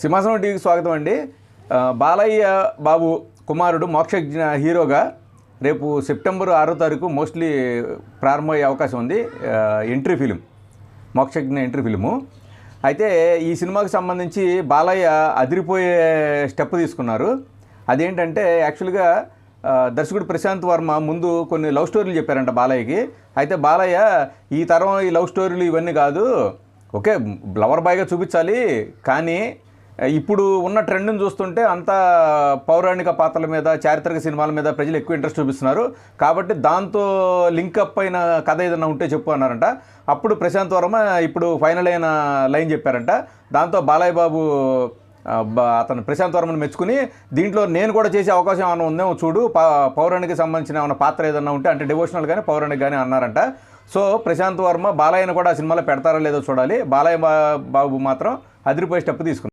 సింహాసనం టీవీకి స్వాగతం అండి. బాలయ్య బాబు కుమారుడు మోక్షజ్ఞ హీరోగా రేపు సెప్టెంబర్ ఆరో తారీఖు మోస్ట్లీ ప్రారంభమయ్యే అవకాశం ఉంది. Entry film Mokshagna entry film. అయితే ఈ సినిమాకి సంబంధించి బాలయ్య అదిరిపోయే స్టెప్ తీసుకున్నారు. అదేంటంటే యాక్చువల్గా దర్శకుడు ప్రశాంత్ వర్మ ముందు కొన్ని లవ్ స్టోరీలు చెప్పారంట బాలయ్యకి. అయితే బాలయ్య ఈ తరం ఈ లవ్ స్టోరీలు ఇవన్నీ కాదు ఓకే లవర్ బాయ్గా చూపించాలి కానీ ఇప్పుడు ఉన్న ట్రెండ్ని చూస్తుంటే అంతా పౌరాణిక పాత్రల మీద చారిత్రక సినిమాల మీద ప్రజలు ఎక్కువ ఇంట్రెస్ట్ చూపిస్తున్నారు. కాబట్టి దాంతో లింకప్ అయిన కథ ఏదైనా ఉంటే చెప్పు అన్నారంట. అప్పుడు ప్రశాంత్ వర్మ ఇప్పుడు ఫైనల్ అయిన లైన్ చెప్పారంట. దాంతో బాలయ్య బాబు అతను ప్రశాంత్ వర్మను మెచ్చుకుని దీంట్లో నేను కూడా చేసే అవకాశం ఏమైనా ఉందేమో చూడు ప- పౌరాణిక సంబంధించిన ఏమైనా పాత్ర ఏదైనా ఉంటే అంటే డివోషనల్ కానీ పౌరాణిక కానీ అన్నారంట. సో ప్రశాంత్ వర్మ బాలయ్యను కూడా ఆ సినిమాలో పెడతారో లేదో చూడాలి. బాలయ్య బాబు మాత్రం అదిరిపోయే స్టెప్ తీసుకున్నారు.